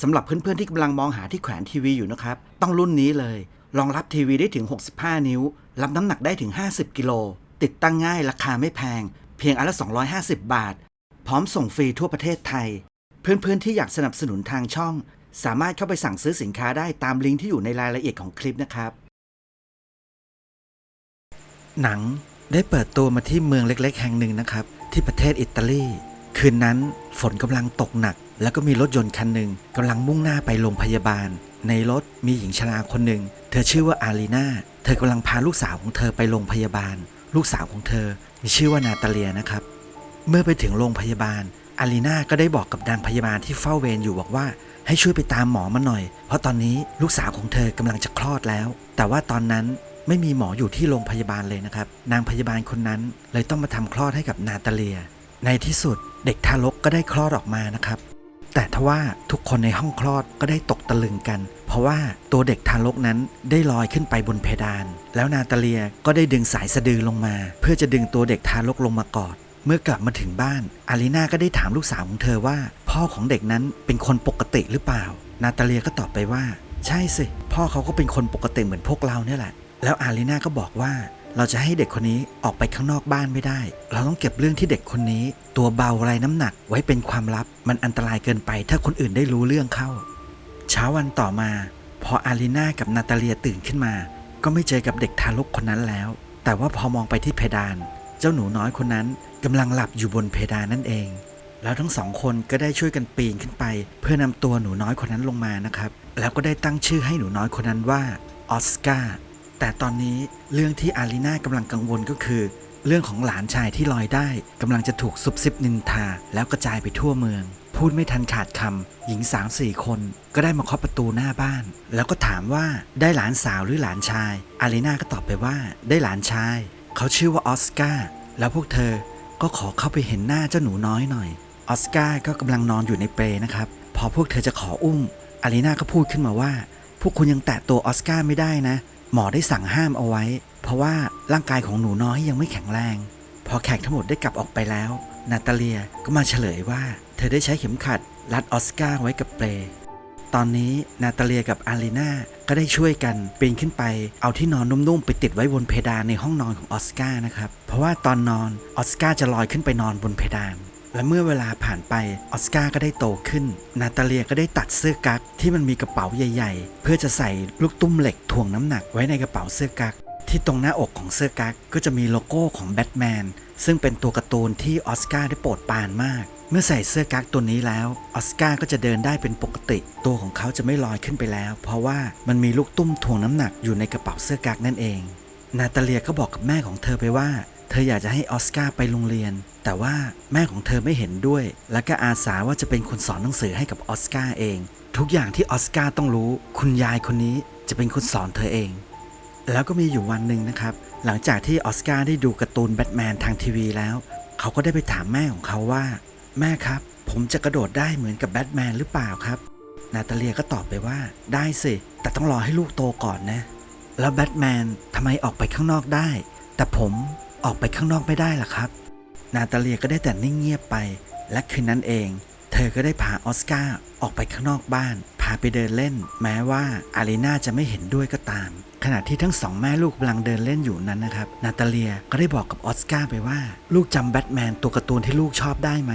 สำหรับเพื่อนๆที่กำลังมองหาที่แขวนทีวีอยู่นะครับ ต้องรุ่นนี้เลย รองรับทีวีได้ถึง 65 นิ้ว รับน้ำหนักได้ถึง 50 กิโล ติดตั้งง่ายราคาไม่แพง เพียงอันละ 250 บาท พร้อมส่งฟรีทั่วประเทศไทย เพื่อนๆที่อยากสนับสนุนทางช่อง สามารถเข้าไปสั่งซื้อสินค้าได้ตามลิงก์ที่อยู่ในรายละเอียดของคลิปนะครับ หนังได้เปิดตัวมาที่เมืองเล็ก ๆ แห่งหนึ่งนะครับ ที่ประเทศอิตาลี คืนนั้นฝนกำลังตกหนัก แล้วก็มีรถยนต์คันหนึ่งกำลังมุ่งหน้าไปโรงพยาบาล ในรถมีหญิงชราคนหนึ่ง เธอชื่อว่าอารีนาเธอกำลังพาลูกสาวของเธอไปโรงพยาบาล ลูกสาวของเธอ มีชื่อว่านาตาเลียนะครับ เมื่อไปถึงโรงพยาบาล อารีนาก็ได้บอกกับนางพยาบาลที่เฝ้าเวรอยู่บอกว่า ให้ช่วยไปตามหมอมาหน่อย เพราะตอนนี้ลูกสาวของเธอกำลังจะคลอดแล้ว แต่ว่าตอนนั้นไม่มีหมออยู่ที่โรงพยาบาลเลยนะครับ นางพยาบาลคนนั้นเลยต้องมาทำคลอดให้กับนาตาเลีย ในที่สุดเด็กทารกก็ได้คลอดออกมานะครับ แต่ทว่าทุกคนในห้องคลอดก็ได้ตกตะลึงกัน เพราะว่าตัวเด็กทารกนั้นได้ลอยขึ้นไปบนเพดาน แล้วนาตาเลียก็ได้ดึงสายสะดือลงมา เพื่อจะดึงตัวเด็กทารกลงมากอด เมื่อกลับมาถึงบ้านอารีนาก็ได้ถามลูกสาวของเธอว่า พ่อของเด็กนั้นเป็นคนปกติหรือเปล่า นาตาเลียก็ตอบไปว่า ใช่สิ พ่อเขาก็เป็นคนปกติเหมือนพวกเราเนี่ยแหละ แล้วอารีนาก็บอกว่า เราจะให้เด็กคนนี้ออกไปข้างนอกบ้านไม่ได้ เราต้องเก็บเรื่องที่เด็กคนนี้ ตัวเบาไรน้ำหนักไว้เป็นความลับ มันอันตรายเกินไป ถ้าคนอื่นได้รู้เรื่องเข้า เช้าวันต่อมา พออารีนากับนาตาเลียตื่นขึ้นมา ก็ไม่เจอกับเด็กทารกคนนั้นแล้ว แต่ว่าพอมองไปที่เพดาน เจ้าหนูน้อยคนนั้นกำลังหลับอยู่บนเพดานนั่นเองแล้วทั้งสองคนก็ได้ช่วยกันปีนขึ้นไป เพื่อนำตัวหนูน้อยคนนั้นลงมานะครับ แล้วก็ได้ตั้งชื่อให้หนูน้อยคนนั้นว่าออสการ์ แต่ตอนนี้เรื่องที่อารีนากำลังกังวลก็คือ เรื่องของหลานชายที่ลอยได้กำลังจะถูกซุบซิบนินทา แล้วกระจายไปทั่วเมือง พูดไม่ทันขาดคำหญิงสามสี่คนก็ได้มาเคาะประตูหน้าบ้าน แล้วก็ถามว่าได้หลานสาวหรือหลานชาย อารีนาก็ตอบไปว่าได้หลานชาย เขาชื่อว่าออสการ์แล้วพวกเธอก็ขอเข้าไปเห็นหน้าเจ้าหนูน้อยหน่อยออสการ์ก็กำลังนอนอยู่ในเปลนะครับ พอพวกเธอจะขออุ้มอารีนาก็พูดขึ้นมาว่า พวกคุณยังแตะตัวออสการ์ไม่ได้นะ หมอได้สั่งห้ามเอาไว้ เพราะว่าร่างกายของหนูน้อยยังไม่แข็งแรง พอแขกทั้งหมดได้กลับออกไปแล้ว นาตาเลียก็มาเฉลยว่า เธอได้ใช้เข็มขัด รัดออสการ์ไว้กับเปลตอนนี้นาตาเลียกับอารีนาก็ได้ช่วยกันปีนขึ้นไป เอาที่นอนนุ่มๆ ไปติดไว้บนเพดานในห้องนอนของออสการ์นะครับ เพราะว่าตอนนอนออสการ์จะลอยขึ้นไปนอนบนเพดาน และเมื่อเวลาผ่านไปออสการ์ก็ได้โตขึ้น นาตาเลียก็ได้ตัดเสื้อกั๊กที่มันมีกระเป๋าใหญ่ ๆ เพื่อจะใส่ลูกตุ้มเหล็กถ่วงน้ำหนักไว้ในกระเป๋าเสื้อกั๊กที่ตรงหน้าอกของเสื้อกั๊กก็จะมีโลโก้ของแบทแมนซึ่งเป็นตัวการ์ตูนที่ออสการ์ได้โปรดปรานมาก เมื่อใส่เสื้อกั๊กตัวนี้แล้วออสการ์ก็จะเดินได้เป็นปกติ ตัวของเขาจะไม่ลอยขึ้นไปแล้ว เพราะว่ามันมีลูกตุ้มถ่วงน้ำหนักอยู่ในกระเป๋าเสื้อกั๊กนั่นเอง นาตาเลียก็บอกกับแม่ของเธอไปว่า เธออยากจะให้ออสการ์ไปโรงเรียน แต่ว่าแม่ของเธอไม่เห็นด้วย และก็อาสาว่าจะเป็นคนสอนหนังสือให้กับออสการ์เอง ทุกอย่างที่ออสการ์ต้องรู้ คุณยายคนนี้จะเป็นคนสอนเธอเอง แล้วก็มีอยู่วันหนึ่งนะครับ หลังจากที่ออสการ์ได้ดูการ์ตูนแบทแมนทางทีวีแล้ว เขาก็ได้ไปถามแม่ของเขาว่า แม่ครับ ผมจะกระโดดได้เหมือนกับแบทแมนหรือเปล่าครับ นาตาเลียก็ตอบไปว่าได้สิแต่ต้องรอให้ลูกโตก่อนนะ แล้วแบทแมนทำไมออกไปข้างนอกได้ แต่ผม ออกไปข้างนอกไม่ได้ล่ะครับ นาตาเลียก็ได้แต่นิ่งเงียบไป และคืนนั้นเอง เธอก็ได้พาออสการ์ออกไปข้างนอกบ้าน พาไปเดินเล่น แม้ว่าอารีนาจะไม่เห็นด้วยก็ตาม ขณะที่ทั้งสองแม่ลูกกำลังเดินเล่นอยู่นั้นนะครับ นาตาเลียก็ได้บอกกับออสการ์ไปว่า ลูกจำแบทแมนตัวการ์ตูนที่ลูกชอบได้ไหม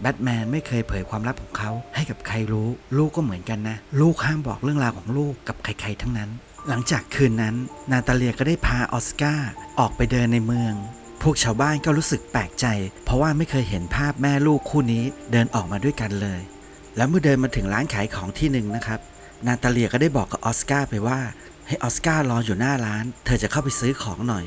แบทแมนไม่เคยเผยความลับของเขาให้กับใครรู้ ลูกก็เหมือนกันนะ ลูกห้ามบอกเรื่องราวของลูกกับใครๆทั้งนั้น หลังจากคืนนั้น นาตาเลียก็ได้พาออสการ์ออกไปเดินในเมือง พวกชาวบ้านก็รู้สึกแปลกใจ เพราะว่าไม่เคยเห็นภาพแม่ลูกคู่นี้เดินออกมาด้วยกันเลย แล้วเมื่อเดินมาถึงร้านขายของที่หนึ่งนะครับ นาตาเลียก็ได้บอกกับออสการ์ไปว่า ให้ออสการ์รออยู่หน้าร้าน เธอจะเข้าไปซื้อของหน่อย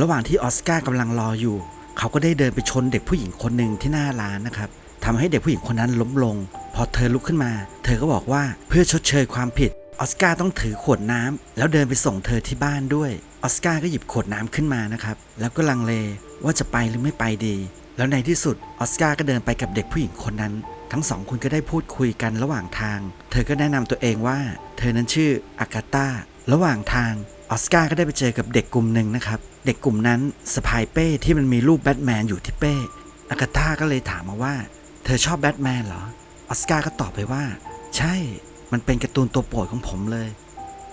ระหว่างที่ออสการ์กำลังรออยู่ เขาก็ได้เดินไปชนเด็กผู้หญิงคนหนึ่งที่หน้าร้านนะครับทำให้เด็กผู้หญิงคนนั้นล้มลง พอเธอลุกขึ้นมา เธอก็บอกว่าเพื่อชดเชยความผิด ออสการ์ต้องถือขวดน้ำแล้วเดินไปส่งเธอที่บ้านด้วย ออสการ์ก็หยิบขวดน้ำขึ้นมานะครับ แล้วก็ลังเลว่าจะไปหรือไม่ไปดี แล้วในที่สุดออสการ์ก็เดินไปกับเด็กผู้หญิงคนนั้น ทั้งสองคนก็ได้พูดคุยกันระหว่างทาง เธอก็แนะนำตัวเองว่า เธอนั้นชื่ออากาตาระหว่างทางออสการ์ก็ได้ไปเจอกับเด็กกลุ่มหนึ่งนะครับ เด็กกลุ่มนั้นสะพายเป้ที่มันมีรูปแบทแมนอยู่ที่เป้ อากาตาก็เลยถามมาว่า เธอชอบแบทแมนเหรอ ออสการ์ก็ตอบไปว่า ใช่ มันเป็นการ์ตูนตัวโปรดของผมเลย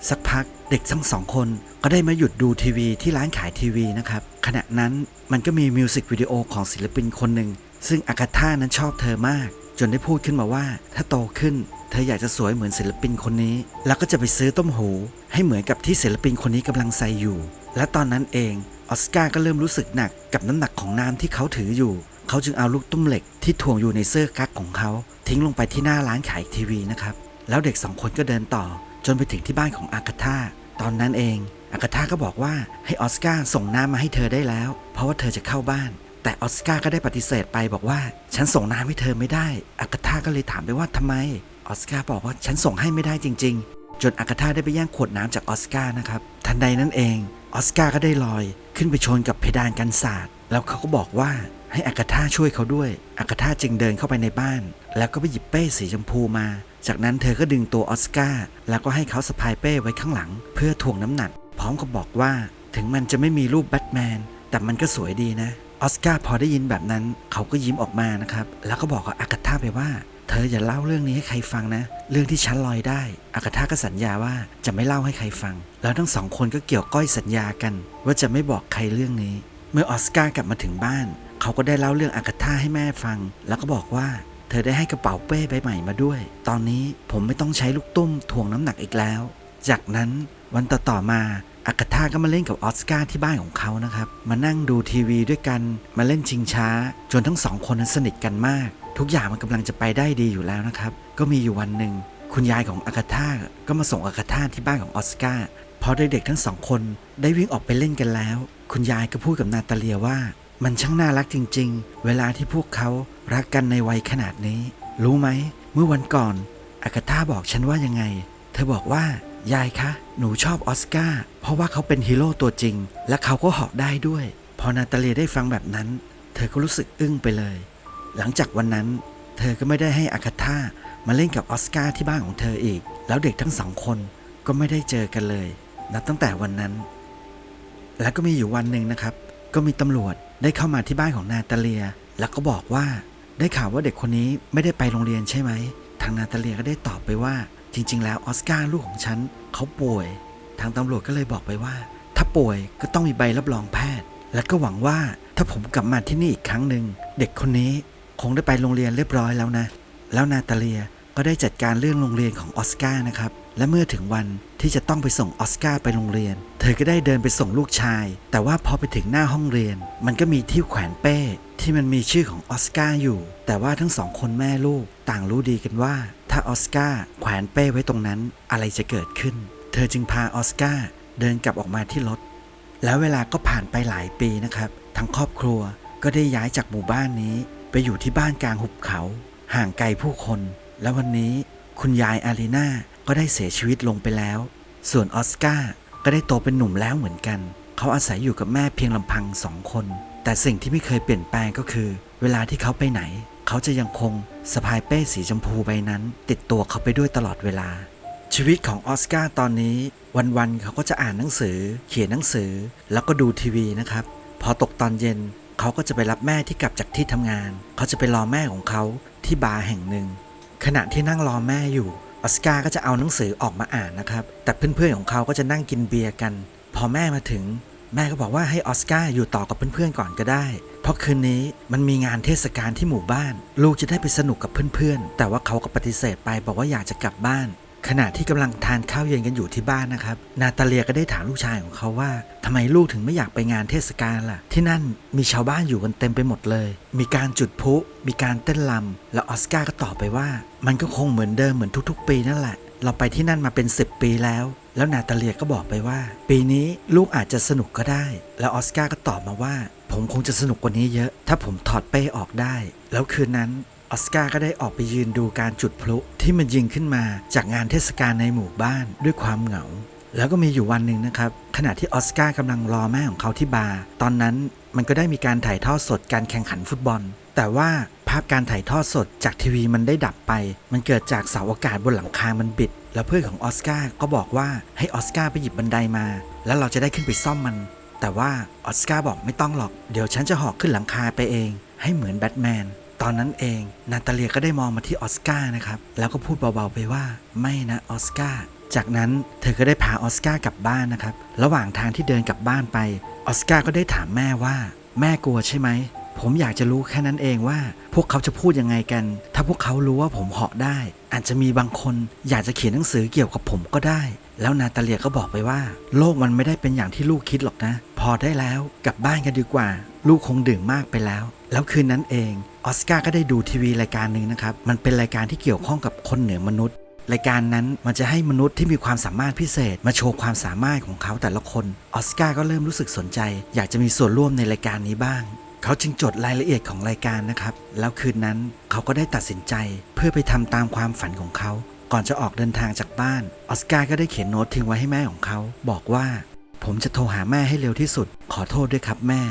สักพักเด็กทั้งสองคนก็ได้มาหยุดดูทีวีที่ร้านขายทีวีนะครับ ขณะนั้นมันก็มีมิวสิกวิดีโอของศิลปินคนหนึ่ง ซึ่งอากาธานั้นชอบเธอมาก จนได้พูดขึ้นมาว่า ถ้าโตขึ้น เธออยากจะสวยเหมือนศิลปินคนนี้ แล้วก็จะไปซื้อต้มหู ให้เหมือนกับที่ศิลปินคนนี้กำลังใส่อยู่ และตอนนั้นเองออสการ์ก็เริ่มรู้สึกหนักกับน้ำหนักของน้ำที่เขาถืออยู่ เขาจึงเอาลูกตุ้มเหล็กที่ถ่วงอยู่ในเสื้อกั๊กของเขา ทิ้งลงไปที่หน้าร้านขายทีวีนะครับ แล้วเด็กสองคนก็เดินต่อ จนไปถึงที่บ้านของอากาธาตอนนั้นเองอากาธาก็บอกว่าให้ออสการ์ส่งน้ำมาให้เธอได้แล้ว เพราะว่าเธอจะเข้าบ้าน แต่ออสการ์ก็ได้ปฏิเสธไปบอกว่า ฉันส่งน้ำให้เธอไม่ได้อากาธาก็เลยถามไปว่าทำไมออสการ์บอกว่าฉันส่งให้ไม่ได้จริง ๆ จนอากาธาได้ไปแย่งขวดน้ำจากออสการ์นะครับทันใดนั้นเองออสการ์ก็ได้ลอยขึ้นไปชนกับเพดานกันศาสตร์แล้วเขาก็บอกว่าให้อากาธาช่วยเขาด้วยอากาธาจึงเดินเข้าไปในบ้าน แล้วก็ไปหยิบเป้สีชมพูมา จากนั้นเธอก็ดึงตัวออสการ์แล้วก็ให้เขาสะพายเป้ไว้ข้างหลัง เพื่อถ่วงน้ำหนัก พร้อมกับบอกว่าถึงมันจะไม่มีรูปแบทแมน แต่มันก็สวยดีนะ ออสการ์พอได้ยินแบบนั้น เขาก็ยิ้มออกมานะครับ แล้วก็บอกกับอากาธาไปว่า เธออย่าเล่าเรื่องนี้ให้ใครฟังนะ เรื่องที่ฉันลอยได้อากาธาก็สัญญาว่าจะไม่เล่าให้ใครฟัง แล้วทั้งสองคนก็เกี่ยวก้อยสัญญากัน ว่าจะไม่บอกใครเรื่องนี้ เมื่อออสการ์กลับมาถึงบ้าน เขาก็ได้เล่าเรื่องอากาธาให้แม่ฟัง แล้วก็บอกว่า เธอได้ให้กระเป๋าเป้ใบใหม่มาด้วย ตอนนี้ผมไม่ต้องใช้ลูกตุ้มถ่วงน้ำหนักอีกแล้ว จากนั้นวันต่อๆมาอากาธาก็มาเล่นกับออสการ์ที่บ้านของเขานะครับ มานั่งดูทีวีด้วยกัน มาเล่นชิงช้า จนทั้งสองคนนั้นสนิทกันมาก ทุกอย่างมันกำลังจะไปได้ดีอยู่แล้วนะครับ ก็มีอยู่วันหนึ่งคุณยายของอากาธาก็มาส่งอากาธาที่บ้านของออสการ์พอเด็กๆทั้งสองคนได้วิ่งออกไปเล่นกันแล้ว คุณยายก็พูดกับนาตาเลียว่า มันช่างน่ารักจริง ๆ เวลาที่พวกเขารักกันในวัยขนาดนี้ รู้ไหม เมื่อวันก่อน อากาธาบอกฉันว่ายังไง เธอบอกว่ายายคะ หนูชอบออสการ์เพราะว่าเขาเป็นฮีโร่ตัวจริง และเขาก็เหาะได้ด้วย พอนาตาเลียได้ฟังแบบนั้น เธอก็รู้สึกอึ้งไปเลย หลังจากวันนั้น เธอก็ไม่ได้ให้อากาธามาเล่นกับออสการ์ที่บ้านของเธออีก แล้วเด็กทั้งสองคนก็ไม่ได้เจอกันเลย นับตั้งแต่วันนั้น แล้วก็มีอยู่วันหนึ่งนะครับ ก็มีตำรวจได้เข้ามาที่บ้านของนาตาเลีย แล้วก็บอกว่าได้ข่าวว่าเด็กคนนี้ไม่ได้ไปโรงเรียนใช่ไหม ทางนาตาเลียก็ได้ตอบไปว่า จริง ๆ แล้วออสการ์ลูกของฉันเขาป่วย ทางตำรวจก็เลยบอกไปว่า ถ้าป่วยก็ต้องมีใบรับรองแพทย์ และก็หวังว่าถ้าผมกลับมาที่นี่อีกครั้งหนึ่งเด็กคนนี้คงได้ไปโรงเรียนเรียบร้อยแล้วนะ แล้วนาตาเลียก็ได้จัดการเรื่องโรงเรียนของออสการ์นะครับ และเมื่อถึงวันที่จะต้องไปส่งออสการ์ไปโรงเรียน เธอก็ได้เดินไปส่งลูกชาย แต่ว่าพอไปถึงหน้าห้องเรียน มันก็มีที่แขวนเป้ ที่มันมีชื่อของออสการ์อยู่ แต่ว่าทั้งสองคนแม่ลูกต่างรู้ดีกันว่า ถ้าออสการ์แขวนเป้ไว้ตรงนั้นอะไรจะเกิดขึ้น เธอจึงพาออสการ์เดินกลับออกมาที่รถ แล้วเวลาก็ผ่านไปหลายปีนะครับ ทั้งครอบครัวก็ได้ย้ายจากหมู่บ้านนี้ ไปอยู่ที่บ้านกลางหุบเขา ห่างไกลผู้คน และวันนี้คุณยายอารีนา ก็ได้เสียชีวิตลงไปแล้ว ส่วนออสการ์ก็ได้โตเป็นหนุ่มแล้วเหมือนกัน เขาอาศัยอยู่กับแม่เพียงลำพังสองคน แต่สิ่งที่ไม่เคยเปลี่ยนแปลงก็คือ เวลาที่เขาไปไหน เขาจะยังคงสะพายเป้สีชมพูใบนั้น ติดตัวเขาไปด้วยตลอดเวลา ชีวิตของออสการ์ตอนนี้ วันๆเขาก็จะอ่านหนังสือ เขียนหนังสือ แล้วก็ดูทีวีนะครับ พอตกตอนเย็นเขาก็จะไปรับแม่ที่กลับจากที่ทำงาน เขาจะไปรอแม่ของเขาที่บาร์แห่งหนึ่งขณะที่นั่งรอแม่อยู่ ออสการ์ก็จะเอาหนังสือออกมาอ่านนะครับ แต่เพื่อนๆของเขาก็จะนั่งกินเบียร์กัน พอแม่มาถึง แม่ก็บอกว่าให้ออสการ์อยู่ต่อกับเพื่อนๆก่อนก็ได้ เพราะคืนนี้มันมีงานเทศกาลที่หมู่บ้าน ลูกจะได้ไปสนุกกับเพื่อนๆ แต่ว่าเขาก็ปฏิเสธไปบอกว่าอยากจะกลับบ้าน ขณะที่กำลังทานข้าวเย็นกันอยู่ที่บ้านนะครับ นาตาเลียก็ได้ถามลูกชายของเขาว่าทำไมลูกถึงไม่อยากไปงานเทศกาลล่ะ ที่นั่นมีชาวบ้านอยู่กันเต็มไปหมดเลย มีการจุดพลุมีการเต้นรำแล้วออสการ์ก็ตอบไปว่า มันก็คงเหมือนเดิมเหมือนทุกๆ ปีนั่นแหละ เราไปที่นั่นมาเป็น 10 ปีแล้ว แล้วนาตาเลียก็บอกไปว่า ปีนี้ลูกอาจจะสนุกก็ได้ แล้วออสการ์ก็ตอบมาว่า ผมคงจะสนุกกว่านี้เยอะ ถ้าผมถอดเป้ออกได้ แล้วคืนนั้น ออสการ์ก็ได้ออกไปยืนดูการจุดพลุที่มันยิงขึ้นมาจากงานเทศกาลในหมู่บ้านด้วยความเหงา แล้วก็มีอยู่วันหนึ่งนะครับ ขณะที่ออสการ์กำลังรอแม่ของเขาที่บาร์ตอนนั้นมันก็ได้มีการถ่ายทอดสดการแข่งขันฟุตบอล แต่ว่าภาพการถ่ายทอดสดจากทีวีมันได้ดับไป มันเกิดจากเสาอากาศบนหลังคา มันบิด แล้วเพื่อนของออสการ์ก็บอกว่าให้ออสการ์ไปหยิบบันไดมา แล้วเราจะได้ขึ้นไปซ่อมมัน แต่ว่าออสการ์บอกไม่ต้องหรอก เดี๋ยวฉันจะหอกขึ้นหลังคาไปเอง ให้เหมือนแบทแมน ตอนนั้นเองนาตาเลียก็ได้มองมาที่ออสการ์นะครับ แล้วก็พูดเบาๆไปว่าไม่นะออสการ์จากนั้นเธอก็ได้พาออสการ์กลับบ้านนะครับ ระหว่างทางที่เดินกลับบ้านไปออสการ์ก็ได้ถามแม่ว่า แม่กลัวใช่ไหม ผมอยากจะรู้แค่นั้นเองว่า พวกเขาจะพูดยังไงกัน ถ้าพวกเขารู้ว่าผมเหาะได้ อาจจะมีบางคนอยากจะเขียนหนังสือเกี่ยวกับผมก็ได้ แล้วนาตาเลียก็บอกไปว่า โลกมันไม่ได้เป็นอย่างที่ลูกคิดหรอกนะ พอได้แล้วกลับบ้านกันดีกว่า ลูกคงดื่มมากไปแล้ว แล้วคืนนั้นเองออสการ์ก็ได้ดูทีวีรายการหนึ่งนะครับ มันเป็นรายการที่เกี่ยวข้องกับคนเหนือมนุษย์ รายการนั้นมันจะให้มนุษย์ที่มีความสามารถพิเศษ มาโชว์ความสามารถของเขาแต่ละคนออสการ์ก็เริ่มรู้สึกสนใจ อยากจะมีส่วนร่วมในรายการนี้บ้าง เขาจึงจดรายละเอียดของรายการนะครับ แล้วคืนนั้นเขาก็ได้ตัดสินใจเพื่อไปทำตามความฝันของเขา ก่อนจะออกเดินทางจากบ้านออสการ์ก็ได้เขียนโน้ตทิ้งไว้ให้แม่ของเขา บอกว่า ผมจะโทรหาแม่ให้เร็วที่สุด ขอโทษด้วยครับแม่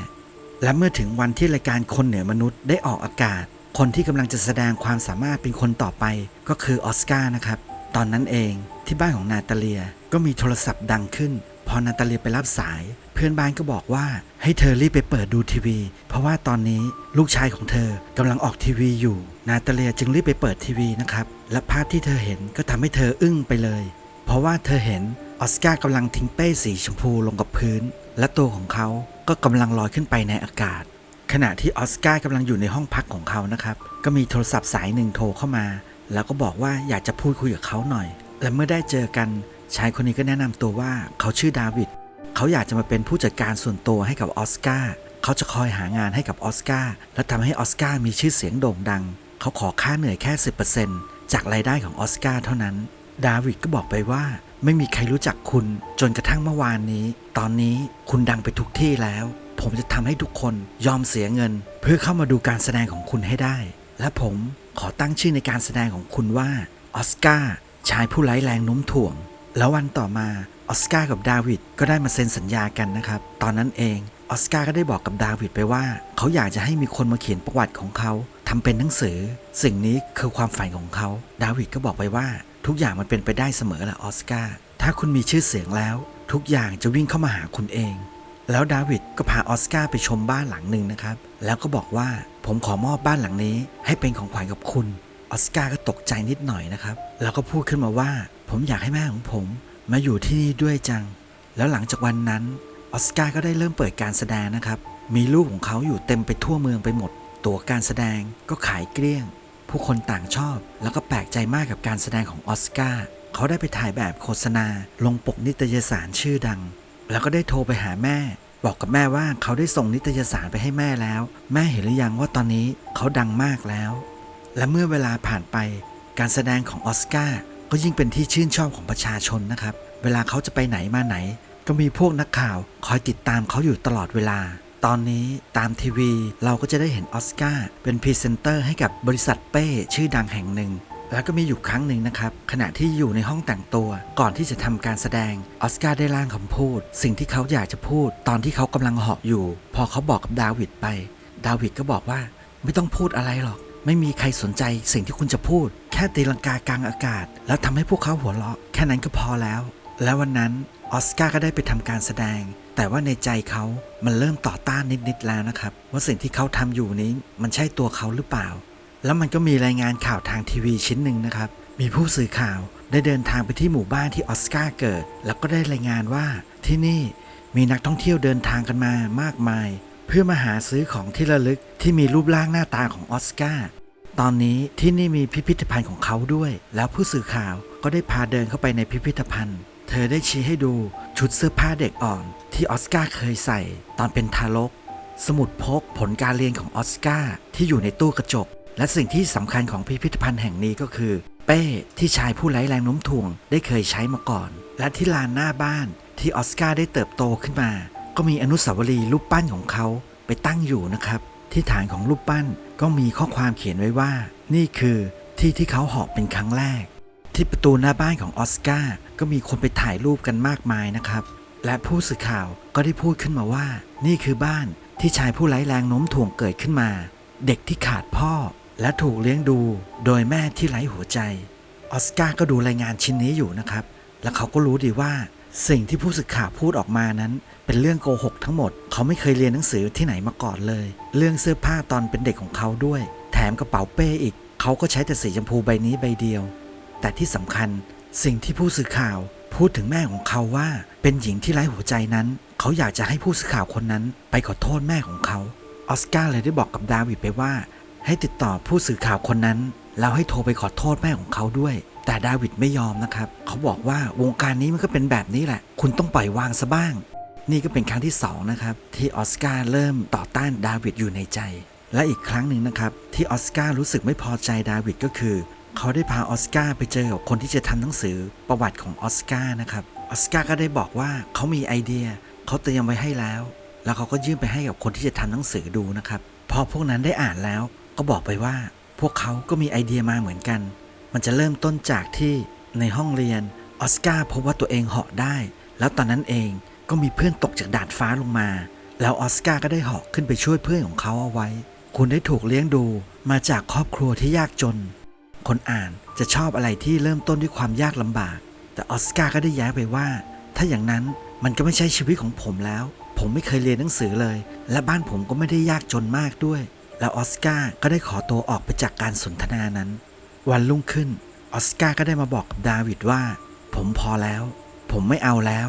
และเมื่อถึงวันที่รายการคนเหนือมนุษย์ได้ออกอากาศ คนที่กำลังจะแสดงความสามารถเป็นคนต่อไปก็คือออสการ์นะครับ ตอนนั้นเองที่บ้านของนาตาเลียก็มีโทรศัพท์ดังขึ้น พอนาตาเลียไปรับสาย เพื่อนบ้านก็บอกว่าให้เธอรีบไปเปิดดูทีวี เพราะว่าตอนนี้ลูกชายของเธอกำลังออกทีวีอยู่ นาตาเลียจึงรีบไปเปิดทีวีนะครับ และภาพที่เธอเห็นก็ทำให้เธออึ้งไปเลย เพราะว่าเธอเห็นออสการ์กำลังทิ้งเป้สีชมพูลงกับพื้น และตัวของเขาก็กำลังลอยขึ้นไปในอากาศ ขณะที่ออสการ์กำลังอยู่ในห้องพักของเขานะครับ ก็มีโทรศัพท์สายหนึ่งโทรเข้ามา แล้วก็บอกว่าอยากจะพูดคุยกับเขาหน่อย และเมื่อได้เจอกันชายคนนี้ก็แนะนำตัวว่าเขาชื่อดาวิดเขาอยากจะมาเป็นผู้จัดการส่วนตัวให้กับออสการ์เขาจะคอยหางานให้กับออสการ์และทำให้ออสการ์มีชื่อเสียงโด่งดัง เขาขอค่าเหนื่อยแค่ 10%จากรายได้ของออสการ์เท่านั้น ดาวิดก็บอกไปว่า ไม่มีใครรู้จักคุณจนกระทั่งเมื่อวานนี้ ตอนนี้คุณดังไปทุกที่แล้ว ผมจะทำให้ทุกคนยอมเสียเงิน เพื่อเข้ามาดูการแสดงของคุณให้ได้ และผมขอตั้งชื่อในการแสดงของคุณว่าออสการ์ชายผู้ไร้แรงโน้มถ่วง แล้ววันต่อมาออสการ์กับดาวิดก็ได้มาเซ็นสัญญากันนะครับ ตอนนั้นเองออสการ์ก็ได้บอกกับดาวิดไปว่า เขาอยากจะให้มีคนมาเขียนประวัติของเขาทำเป็นหนังสือ สิ่งนี้คือความฝันของเขา ดาวิดก็บอกไปว่า ทุกอย่างมันเป็นไปได้เสมอแหละออสการ์ถ้าคุณมีชื่อเสียงแล้ว ทุกอย่างจะวิ่งเข้ามาหาคุณเอง แล้วดาวิดก็พาออสการ์ไปชมบ้านหลังหนึ่งนะครับ แล้วก็บอกว่าผมขอมอบบ้านหลังนี้ ให้เป็นของขวัญกับคุณออสการ์ก็ตกใจนิดหน่อยนะครับ แล้วก็พูดขึ้นมาว่า ผมอยากให้แม่ของผม มาอยู่ที่นี่ด้วยจัง แล้วหลังจากวันนั้นออสการ์ก็ได้เริ่มเปิดการแสดงนะครับ มีรูปของเขาอยู่เต็มไปทั่วเมืองไปหมด ตั๋วการแสดงก็ขายเกลี้ยง ผู้คนต่างชอบ แล้วก็แปลกใจมากกับการแสดงของออสการ์เขาได้ไปถ่ายแบบโฆษณา ลงปกนิตยสารชื่อดัง แล้วก็ได้โทรไปหาแม่ บอกกับแม่ว่าเขาได้ส่งนิตยสารไปให้แม่แล้ว แม่เห็นหรือยังว่าตอนนี้เขาดังมากแล้ว และเมื่อเวลาผ่านไป การแสดงของออสการ์ก็ยิ่งเป็นที่ชื่นชอบของประชาชนนะครับ เวลาเขาจะไปไหนมาไหน ก็มีพวกนักข่าว คอยติดตามเขาอยู่ตลอดเวลา ตอนนี้ตามทีวีเราก็จะได้เห็นออสการ์เป็นพรีเซนเตอร์ให้กับบริษัทเป้ชื่อดังแห่งหนึ่ง แล้วก็มีอยู่ครั้งหนึ่งนะครับ ขณะที่อยู่ในห้องแต่งตัว ก่อนที่จะทำการแสดงออสการ์ได้ร่างคำพูด สิ่งที่เขาอยากจะพูด ตอนที่เขากำลังเหาะอยู่ พอเขาบอกกับดาวิดไป ดาวิดก็บอกว่า ไม่ต้องพูดอะไรหรอก ไม่มีใครสนใจสิ่งที่คุณจะพูด แค่ตีลังกากลางอากาศ แล้วทำให้พวกเขาหัวเราะ แค่นั้นก็พอแล้ว แล้ววันนั้น ออสการ์ก็ได้ไปทำการแสดง แต่ว่าในใจเขามันเริ่มต่อต้านนิดๆแล้วนะครับ ว่าสิ่งที่เขาทำอยู่นี้มันใช่ตัวเขาหรือเปล่า แล้วมันก็มีรายงานข่าวทางทีวีชิ้นหนึ่งนะครับ มีผู้สื่อข่าวได้เดินทางไปที่หมู่บ้านที่ออสการ์เกิด แล้วก็ได้รายงานว่าที่นี่มีนักท่องเที่ยวเดินทางกันมามากมาย เพื่อมาหาซื้อของที่ระลึกที่มีรูปร่างหน้าตาของออสการ์ตอนนี้ที่นี่มีพิพิธภัณฑ์ของเขาด้วย แล้วผู้สื่อข่าวก็ได้พาเดินเข้าไปในพิพิธภัณฑ์ เธอได้ชี้ให้ดูชุดเสื้อผ้าเด็กอ่อน ที่ออสการ์เคยใส่ตอนเป็นทารก สมุดพกผลการเรียนของออสการ์ที่อยู่ในตู้กระจก และสิ่งที่สำคัญของพิพิธภัณฑ์แห่งนี้ก็คือ เป้ที่ชายผู้ไร้แรงโน้มถ่วงได้เคยใช้มาก่อน และที่ลานหน้าบ้านที่ออสการ์ได้เติบโตขึ้นมา ก็มีอนุสาวรีย์รูปปั้นของเขาไปตั้งอยู่นะครับ ที่ฐานของรูปปั้นก็มีข้อความเขียนไว้ว่า นี่คือที่ที่เขาหาะเป็นครั้งแรก ที่ประตูหน้าบ้านของออสการ์ก็มีคนไปถ่ายรูปกันมากมายนะครับ และผู้สื่อข่าวก็ได้พูดขึ้นมาว่า นี่คือบ้านที่ชายผู้ไร้แรงโน้มถ่วงเกิดขึ้นมา เด็กที่ขาดพ่อและถูกเลี้ยงดูโดยแม่ที่ไร้หัวใจ ออสการ์ก็ดูรายงานชิ้นนี้อยู่นะครับ และเขาก็รู้ดีว่า สิ่งที่ผู้สื่อข่าวพูดออกมานั้น เป็นเรื่องโกหกทั้งหมด เขาไม่เคยเรียนหนังสือที่ไหนมาก่อนเลย เรื่องเสื้อผ้าตอนเป็นเด็กของเขาด้วย แถมกระเป๋าเป้อีก เขาก็ใช้แต่สีชมพูใบนี้ใบเดียว แต่ที่สำคัญสิ่งที่ผู้สื่อข่าวพูดถึงแม่ของเขาว่า เป็นหญิงที่ไร้หัวใจนั้น เขาอยากจะให้ผู้สื่อข่าวคนนั้น ไปขอโทษแม่ของเขา ออสการ์เลยได้บอกกับดาวิดไปว่า ให้ติดต่อผู้สื่อข่าวคนนั้น แล้วให้โทรไปขอโทษแม่ของเขาด้วย แต่ดาวิดไม่ยอมนะครับ เขาบอกว่าวงการนี้มันก็เป็นแบบนี้แหละ คุณต้องปล่อยวางซะบ้าง นี่ก็เป็นครั้งที่สองนะครับที่ออสการ์เริ่มต่อต้านดาวิดอยู่ในใจ และอีกครั้งหนึ่งนะครับที่ออสการ์รู้สึกไม่พอใจดาวิดก็คือ เขาได้พาออสการ์ไปเจอกับคนที่จะทำหนังสือประวัติของออสการ์นะครับ ออสการ์ก็ได้บอกว่าเขามีไอเดีย เขาเตรียมไว้ให้แล้ว แล้วเขาก็ยื่นไปให้กับคนที่จะทำหนังสือดูนะครับ พอพวกนั้นได้อ่านแล้วก็บอกไปว่า พวกเขาก็มีไอเดียมาเหมือนกัน มันจะเริ่มต้นจากที่ในห้องเรียนออสการ์พบว่าตัวเองเหาะได้ แล้วตอนนั้นเองก็มีเพื่อนตกจากดาดฟ้าลงมา แล้วออสการ์ก็ได้เหาะขึ้นไปช่วยเพื่อนของเขาเอาไว้ คุณได้ถูกเลี้ยงดูมาจากครอบครัวที่ยากจน คนอ่านจะชอบอะไรที่เริ่มต้นด้วยความยากลำบาก แต่ออสการ์ก็ได้แย้ไปว่า ถ้าอย่างนั้นมันก็ไม่ใช่ชีวิตของผมแล้ว ผมไม่เคยเรียนหนังสือเลย และบ้านผมก็ไม่ได้ยากจนมากด้วย แล้วออสการ์ก็ได้ขอตัวออกไปจากการสนทนานั้น วันรุ่งขึ้นออสการ์ก็ได้มาบอกกับดาวิดว่า ผมพอแล้ว ผมไม่เอาแล้ว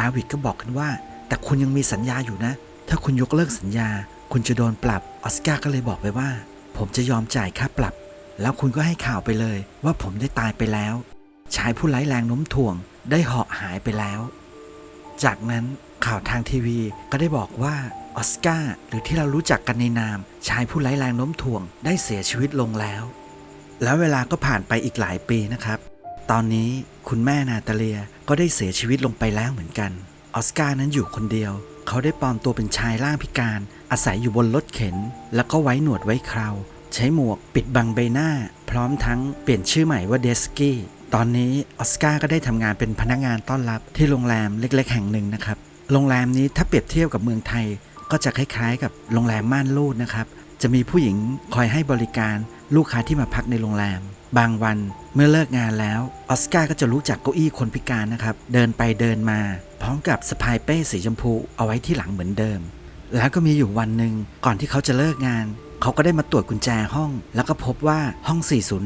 ดาวิดก็บอกกันว่า แต่คุณยังมีสัญญาอยู่นะ ถ้าคุณยกเลิกสัญญา คุณจะโดนปรับออสการ์ก็เลยบอกไปว่า ผมจะยอมจ่ายค่าปรับ แล้วคุณก็ให้ข่าวไปเลย ว่าผมได้ตายไปแล้ว ชายผู้ไร้แรงโน้มถ่วงได้เหาะหายไปแล้ว จากนั้นข่าวทางทีวีก็ได้บอกว่าออสการ์หรือที่เรารู้จักกันในนาม ชายผู้ไร้แรงโน้มถ่วงได้เสียชีวิตลงแล้ว แล้วเวลาก็ผ่านไปอีกหลายปีนะครับ ตอนนี้คุณแม่นาตาเลียก็ได้เสียชีวิตลงไปแล้วเหมือนกัน ออสการ์นั้นอยู่คนเดียว เขาได้ปลอมตัวเป็นชายร่างพิการ อาศัยอยู่บนรถเข็น แล้วก็ไว้หนวดไว้เครา ใช้หมวกปิดบังใบหน้า พร้อมทั้งเปลี่ยนชื่อใหม่ว่าเดสกี้ตอนนี้ออสการ์ก็ได้ทำงานเป็นพนักงานต้อนรับที่โรงแรมเล็ก ๆ แห่งหนึ่งนะครับ โรงแรมนี้ถ้าเปรียบเทียบกับเมืองไทย ก็จะคล้ายๆ กับโรงแรมม่านรูดนะครับ จะมีผู้หญิงคอยให้บริการลูกค้าที่มาพักในโรงแรม บางวันเมื่อเลิกงานแล้วออสการ์ก็จะรู้จักเก้าอี้คนพิการนะครับ เดินไปเดินมา พร้อมกับสะพายเป้สีชมพูเอาไว้ที่หลังเหมือนเดิม แล้วก็มีอยู่วันหนึ่งก่อนที่เขาจะเลิกงาน เขาก็ได้มาตรวจกุญแจห้อง แล้วก็พบว่าห้อง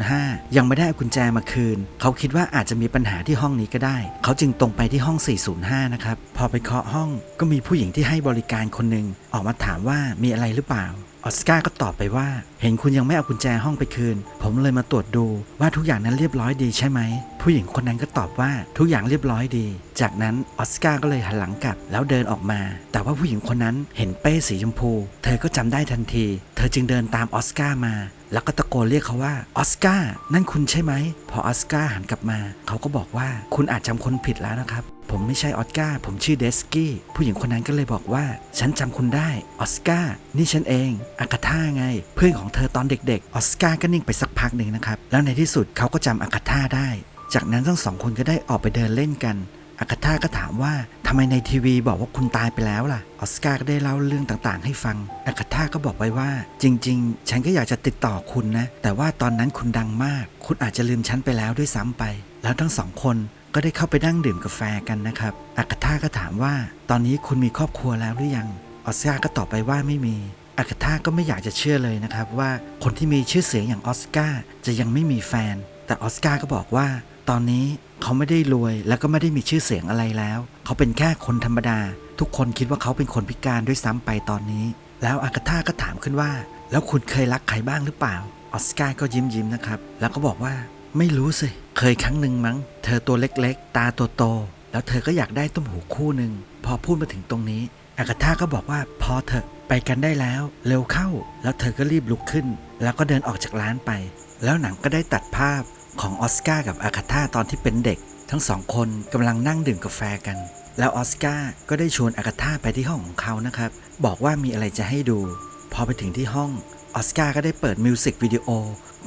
405 ยังไม่ได้กุญแจมาคืน เขาคิดว่าอาจจะมีปัญหาที่ห้องนี้ก็ได้ เขาจึงตรงไปที่ห้อง 405 นะครับ พอไปเคาะห้องก็มีผู้หญิงที่ให้บริการคนหนึ่งออกมาถามว่ามีอะไรหรือเปล่า ออสการ์ก็ตอบไปว่าเห็นคุณยังไม่เอากุญแจห้องไปคืน ผมเลยมาตรวจดูว่าทุกอย่างนั้นเรียบร้อยดีใช่ไหม ผู้หญิงคนนั้นก็ตอบว่าทุกอย่างเรียบร้อยดี จากนั้นออสการ์ก็เลยหันหลังกลับแล้วเดินออกมา แต่ว่าผู้หญิงคนนั้นเห็นเป้สีชมพู เธอก็จำได้ทันที เธอจึงเดินตามออสการ์มา แล้วก็ตะโกนเรียกเขาว่าออสการ์นั่นคุณใช่ไหม พอออสการ์หันกลับมา เขาก็บอกว่าคุณอาจจำคนผิดแล้วนะครับผมไม่ใช่ออสการ์ผมชื่อเดสกี้ ผู้หญิงคนนั้นก็เลยบอกว่า ฉันจำคุณได้ ออสการ์นี่ฉันเองอากาธาไง เพื่อนของเธอตอนเด็กๆ ออสการ์ก็นิ่งไปสักพักหนึ่งนะครับ แล้วในที่สุดเขาก็จำอากาธาได้ จากนั้นทั้งสองคนก็ได้ออกไปเดินเล่นกันอากาธาก็ถามว่าทำไมในทีวีบอกว่าคุณตายไปแล้วล่ะ ออสการ์ก็ได้เล่าเรื่องต่างๆ ให้ฟังอากาธาก็บอกไว้ว่า จริง ๆ ฉันก็อยากจะติดต่อคุณนะ แต่ว่าตอนนั้นคุณดังมาก คุณอาจจะลืมฉันไปแล้วด้วยซ้ำไป แล้วทั้งสองคนก็ได้เข้าไปนั่งดื่มกาแฟกันนะครับอากาธาก็ถามว่า ตอนนี้คุณมีครอบครัวแล้วหรือยัง ออสการ์ก็ตอบไปว่าไม่มี อากาธาก็ไม่อยากจะเชื่อเลยนะครับว่าคนที่มีชื่อเสียงอย่างออสการ์จะยังไม่มีแฟน แต่ออสการ์ก็บอกว่า ตอนนี้เขาไม่ได้รวยแล้วก็ไม่ได้มีชื่อเสียงอะไรแล้ว เขาเป็นแค่คนธรรมดา ทุกคนคิดว่าเขาเป็นคนพิการด้วยซ้ำไปตอนนี้ แล้วอากาธาก็ถามขึ้นว่า แล้วคุณเคยรักใครบ้างหรือเปล่าออสการ์ก็ยิ้มยิ้มๆนะครับ แล้วก็บอกว่าไม่รู้สิเคยครั้งหนึ่งมั้ง เธอตัวเล็กๆ ตาตัวโตแล้วเธอก็อยากได้ต้มหูคู่หนึ่งพอพูดมาถึงตรงนี้อากาธาก็บอกว่าพอเถอะ ไปกันได้แล้ว เร็วเข้า แล้วเธอก็รีบลุกขึ้น แล้วก็เดินออกจากร้านไป แล้วหนังก็ได้ตัดภาพของออสการ์กับอากาธาตอนที่เป็นเด็ก ทั้งสองคนกำลังนั่งดื่มกาแฟกัน แล้วออสการ์ก็ได้ชวนอากาธาไปที่ห้องของเขานะครับ บอกว่ามีอะไรจะให้ดู พอไปถึงที่ห้องออสการ์ก็ได้เปิดมิวสิกวิดีโอ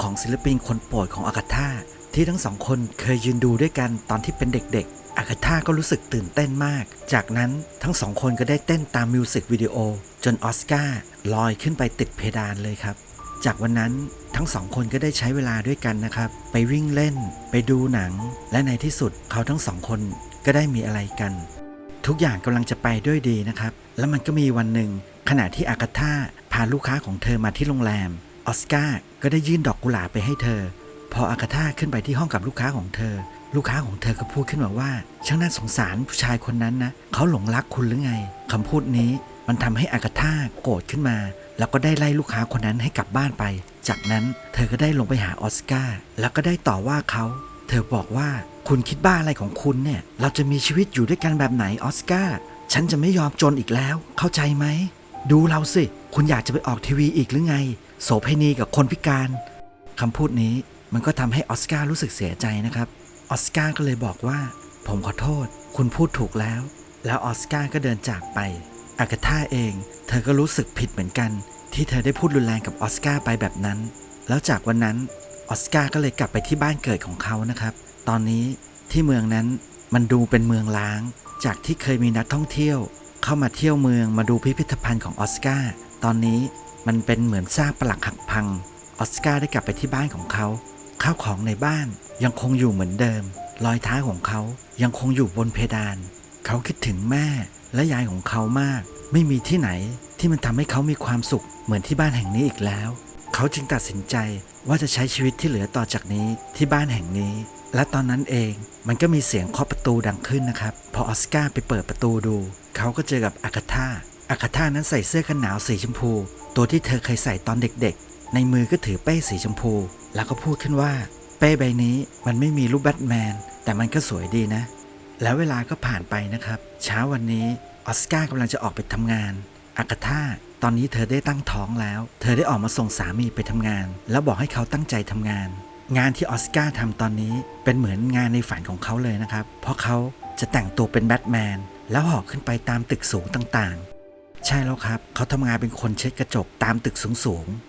ของศิลปินคนโปรดของอากาธาที่ทั้งสองคนเคยยืนดูด้วยกันตอนที่เป็นเด็กๆ อากาธาก็รู้สึกตื่นเต้นมาก จากนั้นทั้งสองคนก็ได้เต้นตามมิวสิกวิดีโอ จนออสการ์ลอยขึ้นไปติดเพดานเลยครับ จากวันนั้นทั้งสองคนก็ได้ใช้เวลาด้วยกันนะครับ ไปวิ่งเล่น ไปดูหนัง และในที่สุดเขาทั้งสองคนก็ได้มีอะไรกัน ทุกอย่างกำลังจะไปด้วยดีนะครับ แล้วมันก็มีวันหนึ่งขณะที่อากาธาพาลูกค้าของเธอมาที่โรงแรมออสการ์ก็ได้ยื่นดอกกุหลาบไปให้เธอ พออากาธาขึ้นไปที่ห้องกับลูกค้าของเธอ ลูกค้าของเธอก็พูดขึ้นมาว่า ช่างน่าสงสารผู้ชายคนนั้นนะเขาหลงรักคุณหรือไงคำพูดนี้มันทำให้อากาธาโกรธขึ้นมา แล้วก็ได้ไล่ลูกค้าคนนั้นให้กลับบ้านไป จากนั้นเธอก็ได้ลงไปหาออสการ์แล้วก็ได้ต่อว่าเขาเธอบอกว่าคุณคิดบ้าอะไรของคุณเนี่ย เราจะมีชีวิตอยู่ด้วยกันแบบไหนออสการ์ฉันจะไม่ยอมจนอีกแล้ว เข้าใจไหม ดูเราสิ คุณอยากจะไปออกทีวีอีกหรือไง โสเภณีกับคนพิการคำพูดนี้มันก็ทำให้ออสการ์รู้สึกเสียใจนะครับ ออสการ์ก็เลยบอกว่า ผมขอโทษ คุณพูดถูกแล้ว แล้วออสการ์ก็เดินจากไป อากาธาเอง เธอก็รู้สึกผิดเหมือนกัน ที่เธอได้พูดรุนแรงกับออสการ์ไปแบบนั้น แล้วจากวันนั้นออสการ์ก็เลยกลับไปที่บ้านเกิดของเขานะครับ ตอนนี้ที่เมืองนั้นมันดูเป็นเมืองล้าง จากที่เคยมีนักท่องเที่ยว เข้ามาเที่ยวเมืองมาดูพิพิธภัณฑ์ของออสการ์ตอนนี้มันเป็นเหมือนซากปลักหักพังออสการ์ได้กลับไปที่บ้านของเขา ข้าวของในบ้านยังคงอยู่เหมือนเดิม รอยเท้าของเขายังคงอยู่บนเพดาน เขาคิดถึงแม่และยายของเขามาก ไม่มีที่ไหนที่มันทำให้เขามีความสุขเหมือนที่บ้านแห่งนี้อีกแล้ว เขาจึงตัดสินใจว่าจะใช้ชีวิตที่เหลือต่อจากนี้ที่บ้านแห่งนี้ และตอนนั้นเองมันก็มีเสียงเคาะประตูดังขึ้นนะครับ พอออสการ์ไปเปิดประตูดู เขาก็เจอกับอากาธาอากาธานั้นใส่เสื้อกันหนาวสีชมพู ตัวที่เธอเคยใส่ตอนเด็ก ในมือก็ถือเป้สีชมพู แล้วก็พูดขึ้นว่า เป้ใบนี้มันไม่มีรูปแบทแมน แต่มันก็สวยดีนะ แล้วเวลาก็ผ่านไปนะครับ เช้าวันนี้ออสการ์กำลังจะออกไปทำงาน อากาธาตอนนี้เธอได้ตั้งท้องแล้ว เธอได้ออกมาส่งสามีไปทำงาน แล้วบอกให้เขาตั้งใจทำงาน งานที่ออสการ์ทำตอนนี้เป็นเหมือนงานในฝันของเขาเลยนะครับ เพราะเขาจะแต่งตัวเป็นแบทแมนแล้วหอกขึ้นไปตามตึกสูงต่างๆ ใช่แล้วครับ เขาทำงานเป็นคนเช็ดกระจกตามตึกสูงๆ